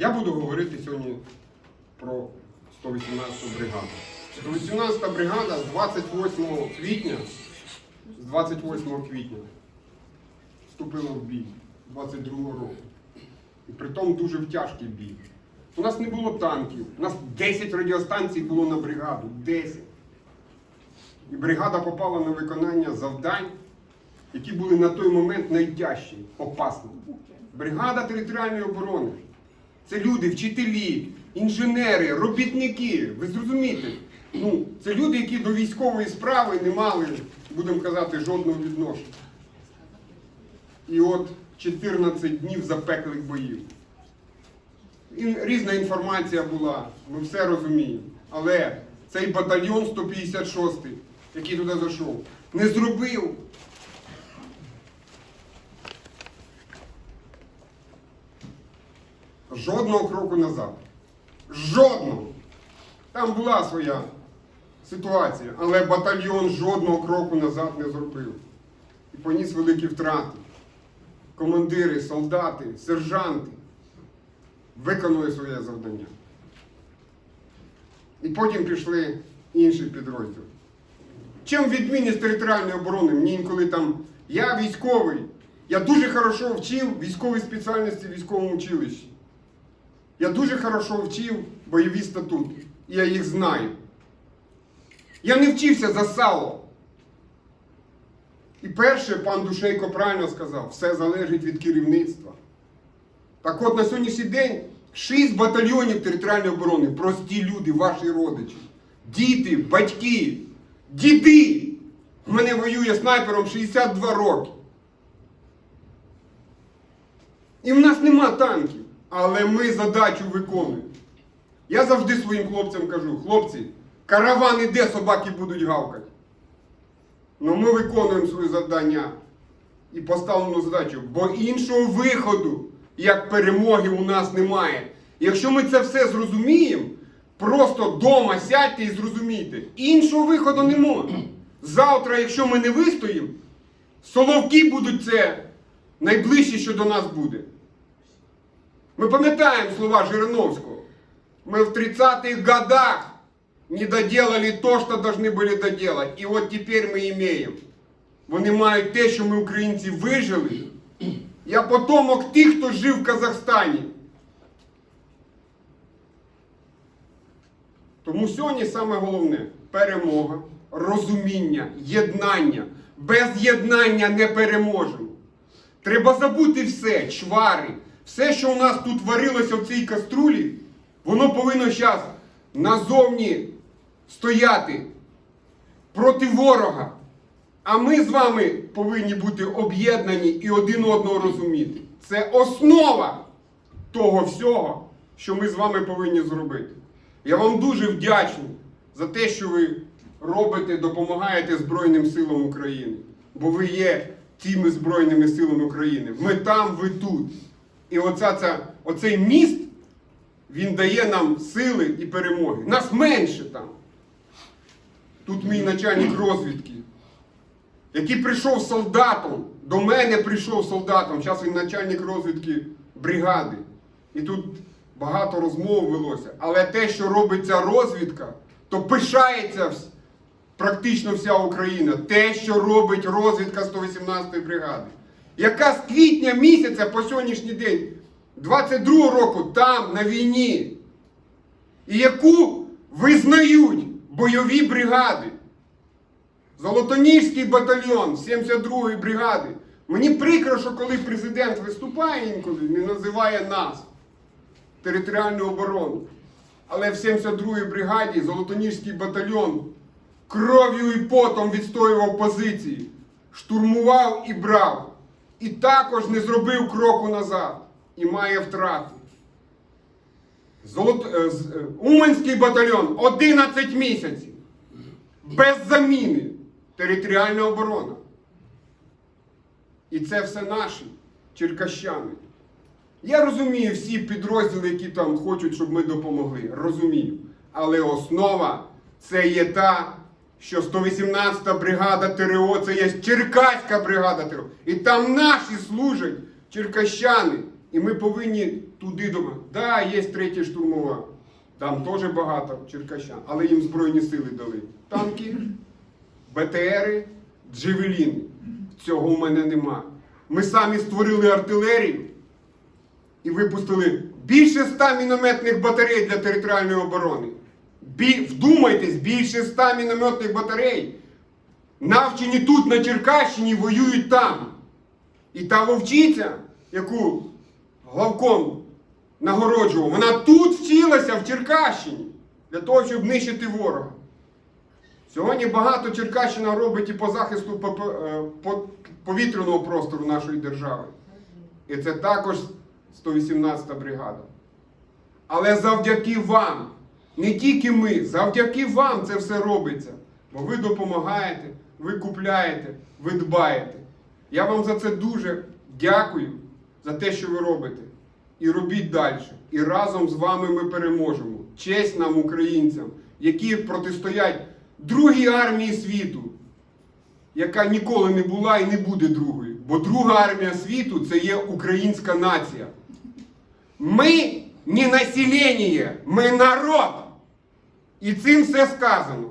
Я буду говорити сьогодні про 118 бригаду. 118 бригада з 28 квітня, з 28 квітня вступила в бій 22 року. І при тому дуже в тяжкий бій. У нас не було танків, у нас 10 радіостанцій було на бригаду. 10. І бригада попала на виконання завдань, які були на той момент найтяжчі, опасні. Бригада територіальної оборони. Це люди, вчителі, інженери, робітники. Ви зрозумієте? Ну, це люди, які до військової справи не мали, будемо казати, жодного відношення. І от 14 днів запеклих боїв. І різна інформація була, ми все розуміємо. Але цей батальйон 156, який туди зайшов, не зробив жодного кроку назад. Жодного. Там була своя ситуація, але батальйон жодного кроку назад не зробив. І поніс великі втрати. Командири, солдати, сержанти виконали своє завдання. І потім пішли інші підрозділи. Чим відмінність територіальної оборони? Мені інколи там, я військовий, я дуже хорошо вчив військові спеціальності в військовому училищі. Я дуже хорошо вчив бойові статути, я їх знаю. Я не вчився за сало. І перше, пан Душейко правильно сказав, все залежить від керівництва. Так от на сьогоднішній день шість батальйонів територіальної оборони, прості люди, ваші родичі, діти, батьки, діди. У мене воює снайпером 62 роки. І в нас нема танків, але ми задачу виконуємо. Я завжди своїм хлопцям кажу, хлопці, караван іде, собаки будуть гавкати. Ну ми виконуємо свої завдання і поставлену задачу, бо іншого виходу, як перемоги, у нас немає. Якщо ми це все зрозуміємо, просто вдома сядьте і зрозумійте, іншого виходу немає. Завтра, якщо ми не вистоїмо, соловки будуть це найближче, що до нас буде. Ми пам'ятаємо слова Жириновського. Мы в 30-х годах не доделали то, что должны были доделать. І от тепер ми имеем. Вони мають те, що ми, українці, вижили. Я потомок тих, хто жив в Казахстані. Тому сьогодні саме головне перемога, розуміння, єднання. Без єднання не переможемо. Треба забути все, чвари, все, що у нас тут варилося в цій каструлі, воно повинно зараз назовні стояти проти ворога. А ми з вами повинні бути об'єднані і один одного розуміти. Це основа того всього, що ми з вами повинні зробити. Я вам дуже вдячний за те, що ви робите, допомагаєте Збройним силам України. Бо ви є тими Збройними силами України. Ми там, ви тут. І оця, ця, оцей міст, він дає нам сили і перемоги. Нас менше там. Тут мій начальник розвідки, який прийшов солдатом, до мене прийшов солдатом, зараз він начальник розвідки бригади. І тут багато розмов велося. Але те, що робить ця розвідка, то пишається практично вся Україна. Те, що робить розвідка 118-ї бригади. Яка з квітня місяця по сьогоднішній день, 22 року, там, на війні, і яку визнають бойові бригади. Золотоніжський батальйон 72-ї бригади. Мені прикро, що коли президент виступає інколи, не називає нас територіальну оборону. Але в 72-й бригаді Золотоніжський батальйон кров'ю і потом відстоював позиції, штурмував і брав. І також не зробив кроку назад і має втрати. Золот... е, е, Уманський батальйон 11 місяців. Без заміни. Територіальна оборона. І це все наші черкащани. Я розумію всі підрозділи, які там хочуть, щоб ми допомогли. Розумію. Але основа це є та, що 118-та бригада ТРО це є Черкаська бригада ТРО. І там наші служать черкащани. І ми повинні туди дома. Да, є третя штурмова. Там теж багато черкащан, але їм Збройні сили дали. Танки, БТРи, Джевеліни. Цього в мене нема. Ми самі створили артилерію і випустили більше ста мінометних батарей для територіальної оборони. Вдумайтесь, більше ста мінометних батарей. Навчені тут, на Черкащині, воюють там. І та вовчиця, яку главком нагороджував, вона тут вчилася, в Черкащині, для того, щоб нищити ворога. Сьогодні багато Черкащина робить і по захисту е, по- повітряного простору нашої держави. І це також 118-та бригада. Але завдяки вам, не тільки ми, завдяки вам це все робиться. Бо ви допомагаєте, ви купляєте, ви дбаєте. Я вам за це дуже дякую за те, що ви робите. І робіть далі. І разом з вами ми переможемо. Честь нам, українцям, які протистоять другій армії світу, яка ніколи не була і не буде другою. Бо друга армія світу це є українська нація. Ми не населення, ми народ. І цим все сказано.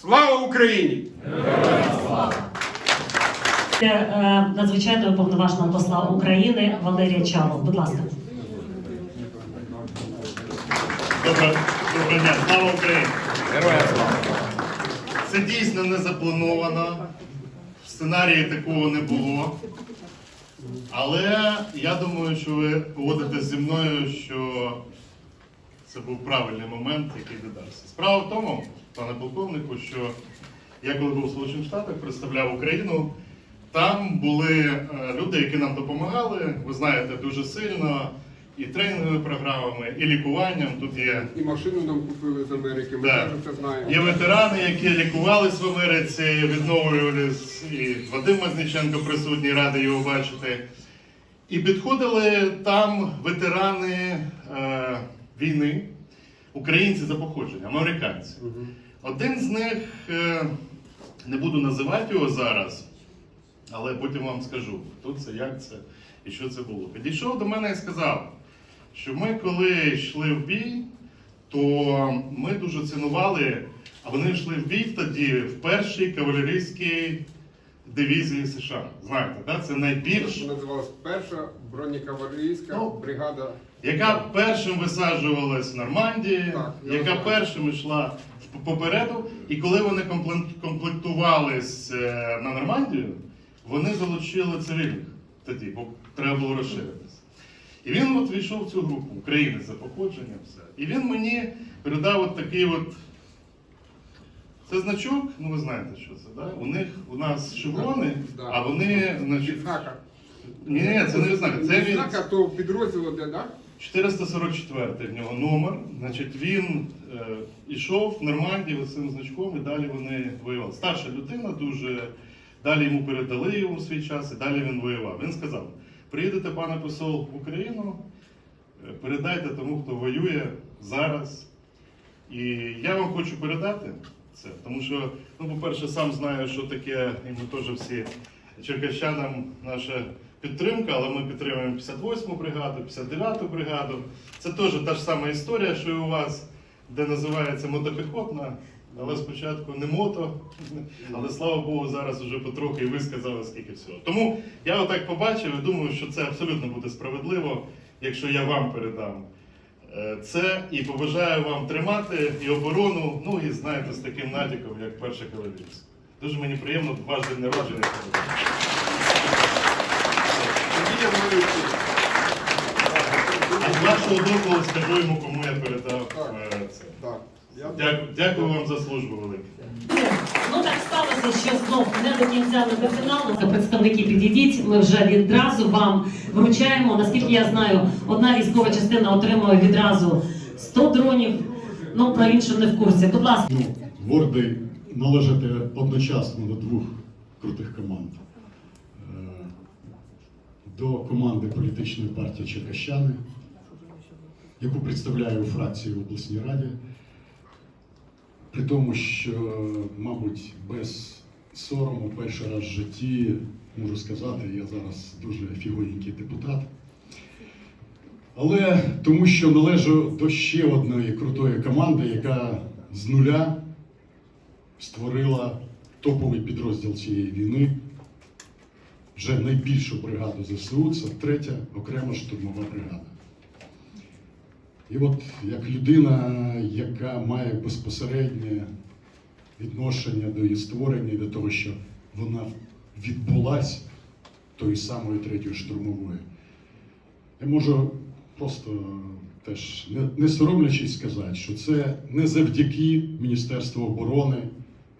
Слава Україні! Е, е, надзвичайного повноважного посла України Валерія Чалов. Будь ласка. Доброго, доброго дня, слава Україні! Героям слава! Це дійсно не заплановано. В сценарії такого не було. Але я думаю, що ви погодитесь зі мною, що це був правильний момент, який додався. Справа в тому, пане полковнику, що я коли був в Сполучених Штатах, представляв Україну. Там були е, люди, які нам допомагали, ви знаєте, дуже сильно, і тренінговими програмами, і лікуванням. Тут є І машину нам купили з Америки, ми Да. це знаємо. Є ветерани, які лікувались в Америці, відновлювались, і Вадим Мазниченко присутній, радий його бачити. І підходили там ветерани е, війни, українці за походженням, американці. Один з них, е, не буду називати його зараз, але потім вам скажу, хто це, як це і що це було. Підійшов до мене і сказав, що ми, коли йшли в бій, то ми дуже цінували, а вони йшли в бій тоді в першій кавалерійській дивізії США. Знаєте, да? це найбільш, Це називалась перша бронекавалерійська Ну, бригада. яка першим висаджувалась в Нормандії, Так, яка знаю. першим йшла попереду. І коли вони комплектувались е, на Нормандію, вони залучили цивільних тоді, бо треба було розширитися. І він от війшов в цю групу, українець за походженням, все. І він мені передав от такий от. Це значок, ну ви знаєте, що це, да? У них у нас шеврони, Да. а вони, значить. Відзнака. Ні, ні, це не відзнака. Це він Відзнака, то підрозділ, де, так? 444 в нього номер. Значить, він е, ішов в Нормандії з цим значком, і далі вони воювали. Старша людина дуже. Далі йому передали йому свій час, і далі він воював. Він сказав: приїдете, пане посол, в Україну, е, передайте тому, хто воює зараз. І я вам хочу передати це, тому що, ну, по-перше, сам знаю, що таке, і ми теж всі черкащанам наша підтримка, але ми підтримуємо 58-му бригаду, 59-ту бригаду. Це теж та ж сама історія, що і у вас, де називається мотопіхотна, але спочатку не мото. Але слава Богу, зараз вже потрохи і ви сказали, скільки всього. Тому я отак побачив і думаю, що це абсолютно буде справедливо, якщо я вам передам е, це і побажаю вам тримати і оборону, ну і знаєте, з таким натяком, як перша кавалерійська. Дуже мені приємно ваш день народження. Тоді я маю йти. А з вашого дозволу скажу йому, кому я передав Так. е, це. Так. Я Дякую, дякую вам за службу велику. Ну так сталося, що знов не до кінця не до фіналу. Представники підійдіть. Ми вже відразу вам вручаємо. Наскільки я знаю, одна військова частина отримує відразу 100 дронів. Ну про іншу не в курсі. Будь ласка. ну, гордий належати одночасно до двох крутих команд. До команди політичної партії Черкащани, яку представляю у фракції в обласній раді. При тому, що, мабуть, без сорому перший раз в житті можу сказати, я зараз дуже фігуєнький депутат. Але тому що належу до ще одної крутої команди, яка з нуля створила топовий підрозділ цієї війни. Вже найбільшу бригаду ЗСУ це третя окрема штурмова бригада. І от як людина, яка має безпосереднє відношення до її створення і до того, що вона відбулась тої самої третьої штурмової, я можу просто теж не, не соромлячись сказати, що це не завдяки Міністерству оборони,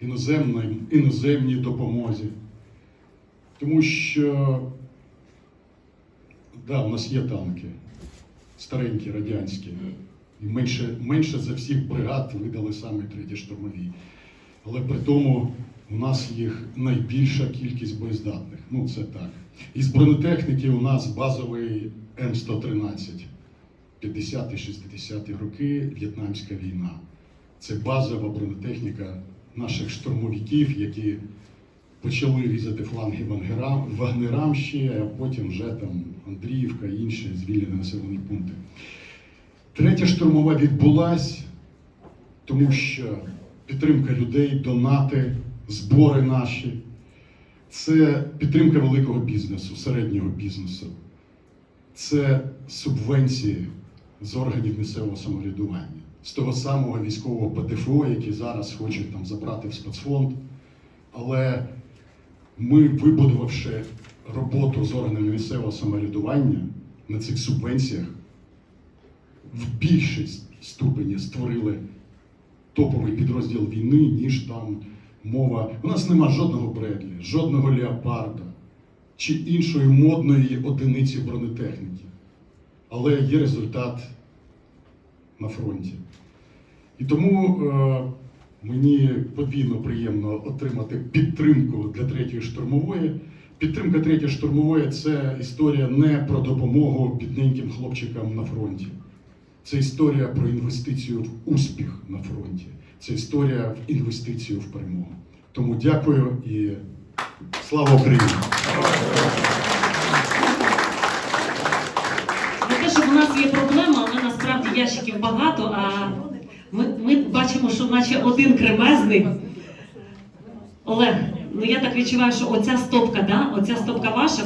іноземної, іноземній допомозі. Тому що да, у нас є танки, старенькі, радянські, і менше, менше за всіх бригад видали саме треті штурмові. Але при тому у нас їх найбільша кількість боєздатних. Ну, це так. Із бронетехніки у нас базовий М113, 50-60-ті роки В'єтнамська війна. Це базова бронетехніка наших штурмовиків, які почали різати фланги вагнерам ще, а потім вже там Андріївка і інші звільнені населені пункти. Третя штурмова відбулась, тому що підтримка людей, донати, збори наші. Це підтримка великого бізнесу, середнього бізнесу. Це субвенції з органів місцевого самоврядування, з того самого військового ПДФО, який зараз хочуть там забрати в спецфонд. Але ми, вибудувавши роботу з органами місцевого самоврядування на цих субвенціях, в більшій ступені створили топовий підрозділ війни, ніж там мова. У нас нема жодного Бредлі, жодного леопарда чи іншої модної одиниці бронетехніки. Але є результат на фронті. І тому е, мені подвійно приємно отримати підтримку для третьої штурмової. Підтримка третьої штурмової це історія не про допомогу бідненьким хлопчикам на фронті. Це історія про інвестицію в успіх на фронті. Це історія в інвестицію в перемогу. Тому дякую і слава Україні! Не те, що в нас є проблема, але насправді ящиків багато, а ми, ми бачимо, що наче один кремезний. Олег, ну я так відчуваю, що оця стопка, да? оця стопка ваша.